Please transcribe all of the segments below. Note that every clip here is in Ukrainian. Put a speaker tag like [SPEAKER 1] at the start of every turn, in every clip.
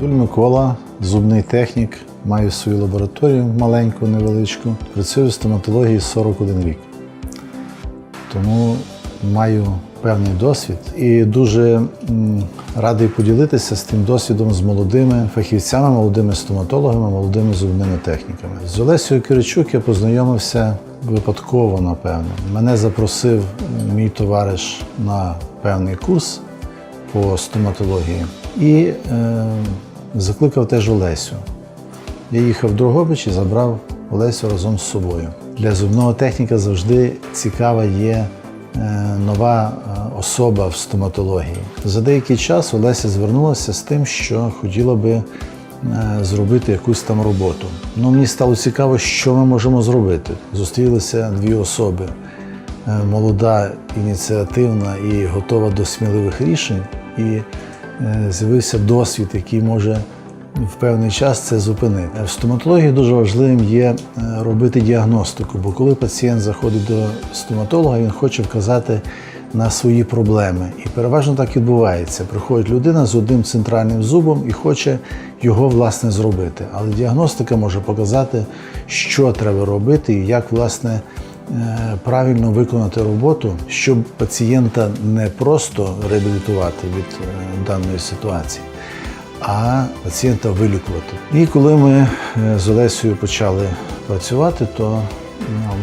[SPEAKER 1] Дуль Микола, зубний технік, маю свою лабораторію маленьку, невеличку. Працюю в стоматології 41 рік. Тому маю певний досвід і дуже радий поділитися з тим досвідом з молодими фахівцями, молодими стоматологами, молодими зубними техніками. З Олесією Киричук я познайомився випадково, напевно. Мене запросив мій товариш на певний курс по стоматології і е, закликав теж Олесю. Я їхав в Дрогобич і забрав Олесю разом з собою. Для зубного техніка завжди цікава є е, нова е, особа в стоматології. За деякий час Олеся звернулася з тим, що хотіла би е, зробити якусь там роботу. Ну, мені стало цікаво, що ми можемо зробити. Зустрілися дві особи. Молода, ініціативна і готова до сміливих рішень. І з'явився досвід, який може в певний час це зупинити. В стоматології дуже важливим є е, робити діагностику, бо коли пацієнт заходить до стоматолога, він хоче вказати на свої проблеми. І переважно так відбувається. Приходить людина з одним центральним зубом і хоче його власне зробити. Але діагностика може показати, що треба робити і як власне. Е, Правильно виконати роботу, щоб пацієнта не просто реабілітувати від е, даної ситуації, а пацієнта вилікувати. І коли ми е, з Олесею почали працювати, то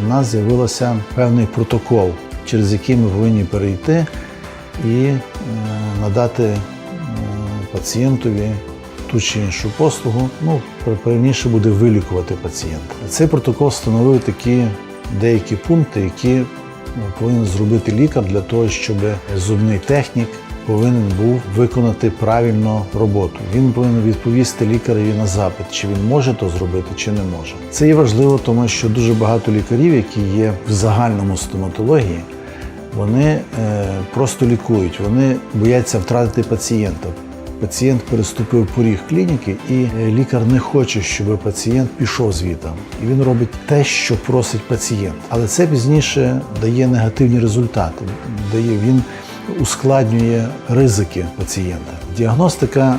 [SPEAKER 1] в нас з'явився певний протокол, через який ми повинні перейти і надати пацієнтові ту чи іншу послугу. Ну, правильніше буде вилікувати пацієнта. Цей протокол встановив такі деякі пункти, які ну, повинен зробити лікар для того, щоб зубний технік повинен був виконати правильно роботу. Він повинен відповісти лікареві на запит, чи він може то зробити, чи не може. Це є важливо, тому що дуже багато лікарів, які є в загальному стоматології, вони е, просто лікують, вони бояться втратити пацієнта. Пацієнт переступив поріг клініки, і е, лікар не хоче, щоб пацієнт пішов звідти. І він робить те, що просить пацієнт. Але це пізніше дає негативні результати. Дає він ускладнює ризики пацієнта. Діагностика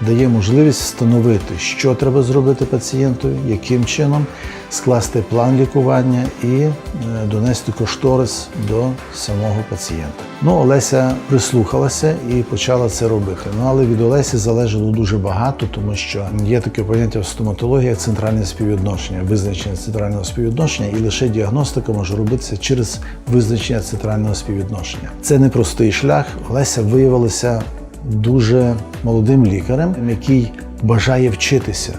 [SPEAKER 1] дає можливість встановити, що треба зробити пацієнтові, яким чином скласти план лікування і е, донести кошторис до самого пацієнта. Ну, Олеся прислухалася і почала це робити. Ну але від Олесі залежало дуже багато, тому що є таке поняття в стоматології як центральне співвідношення, визначення центрального співвідношення, і лише діагностика може робитися через визначення центрального співвідношення. Це непростий шлях. Олеся виявилася дуже молодим лікарем, який бажає вчитися,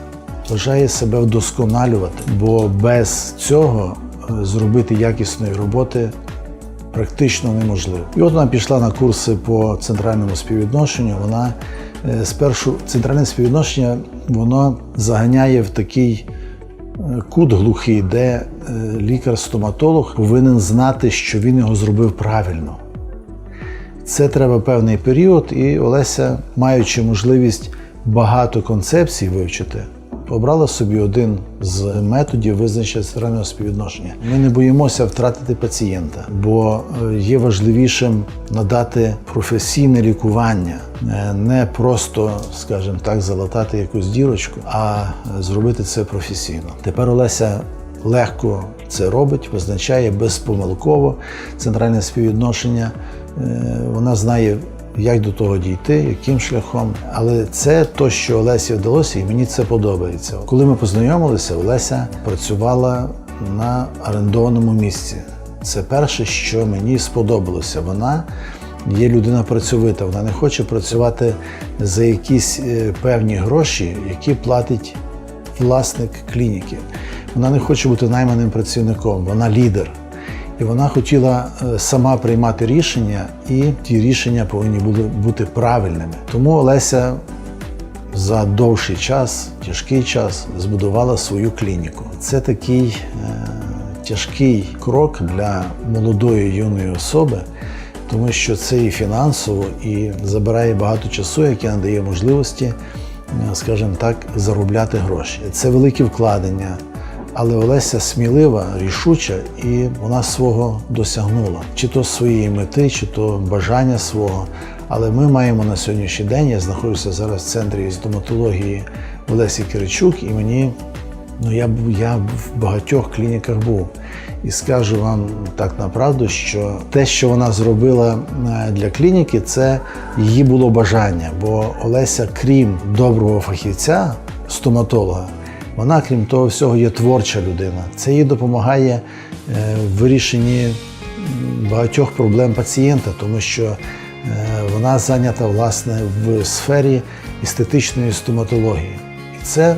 [SPEAKER 1] бажає себе вдосконалювати, бо без цього е, зробити якісної роботи практично неможливо. І от вона пішла на курси по центральному співвідношенню. Вона е, спершу центральне співвідношення воно заганяє в такий е, кут глухий, де лікар-стоматолог повинен знати, що він його зробив правильно. Це треба певний період, і Олеся, маючи можливість багато концепцій вивчити, обрала собі один з методів визначення центрального співвідношення. Ми не боїмося втратити пацієнта, бо е, є важливішим надати професійне лікування, е, не просто, скажімо так, залатати якусь дірочку, а зробити це професійно. Тепер Олеся легко це робить, визначає безпомилково центральне співвідношення. Е, Вона знає, як до того дійти, яким шляхом. Але це то, що Олесі вдалося, і мені це подобається. Коли ми познайомилися, Олеся працювала на орендованому місці. Це перше, що мені сподобалося. Вона є людина працьовита, вона не хоче працювати за якісь е, певні гроші, які платить власник клініки. Вона не хоче бути найманим працівником, вона лідер. І вона хотіла е, сама приймати рішення, і ті рішення повинні були бути правильними. Тому Олеся за довший час, тяжкий час, збудувала свою клініку. Це такий е, тяжкий крок для молодої юної особи, тому що це і фінансово, і забирає багато часу, яке надає можливості, е, скажімо так, заробляти гроші. Це великі вкладення. Але Олеся смілива, рішуча, і вона свого досягнула, чи то своєї мети, чи то бажання свого. Але ми маємо на сьогоднішній день, я знаходжуся зараз в центрі стоматології Олесі Киричук, і мені ну, я, б- я в багатьох клініках був. І скажу вам так направду, що те, що вона зробила е, для клініки, це її було бажання. Бо Олеся, крім доброго фахівця, стоматолога, вона, крім того всього, є творча людина. Це їй допомагає е, в вирішенні багатьох проблем пацієнта, тому що е, вона зайнята власне в сфері естетичної стоматології. І це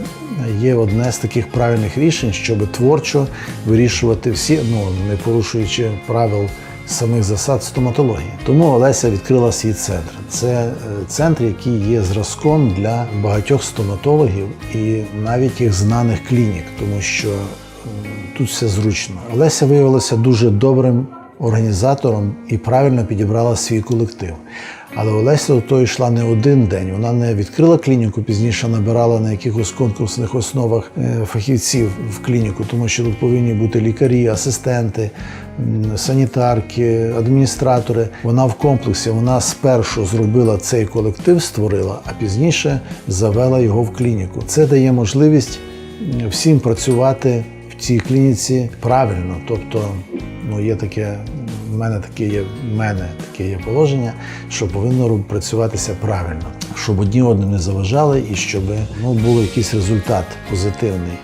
[SPEAKER 1] є одне з таких правильних рішень, щоб творчо вирішувати всі, ну не порушуючи правил самих засад стоматології. Тому Олеся відкрила свій центр. Це е, центр, який є зразком для багатьох стоматологів і навіть їх знаних клінік, тому що тут все зручно. Олеся виявилася дуже добрим організатором і правильно підібрала свій колектив. Але Олеся до того йшла не один день. Вона не відкрила клініку, пізніше набирала на якихось конкурсних основах е, фахівців в клініку, тому що тут повинні бути лікарі, асистенти, санітарки, адміністратори. Вона в комплексі. Вона спершу зробила цей колектив, створила, а пізніше завела його в клініку. Це дає можливість всім працювати в цій клініці правильно. Тобто, ну є таке, в мене таке є, в мене таке є положення, що повинно працюватися правильно, щоб одні одним не заважали і щоб ну, був якийсь результат позитивний.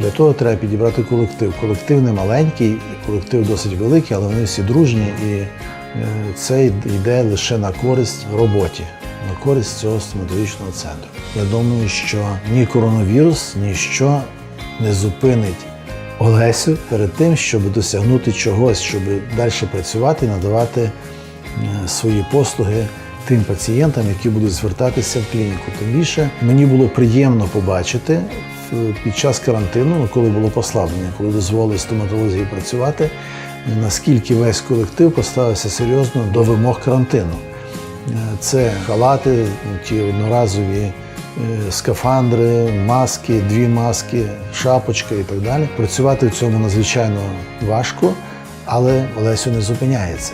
[SPEAKER 1] Для того треба підібрати колектив. Колектив не маленький, колектив досить великий, але вони всі дружні, і е, це йде лише на користь роботі, на користь цього стоматологічного центру. Я думаю, що ні коронавірус, ніщо не зупинить Олесю перед тим, щоб досягнути чогось, щоб далі працювати і надавати е, свої послуги тим пацієнтам, які будуть звертатися в клініку. Тим більше мені було приємно побачити під час карантину, ну, коли було послаблення, коли дозволили стоматології працювати, наскільки весь колектив поставився серйозно до вимог карантину. Е, Це халати, ті одноразові е, скафандри, маски, дві маски, шапочка і так далі. Працювати в цьому надзвичайно важко, але Олесю не зупиняється.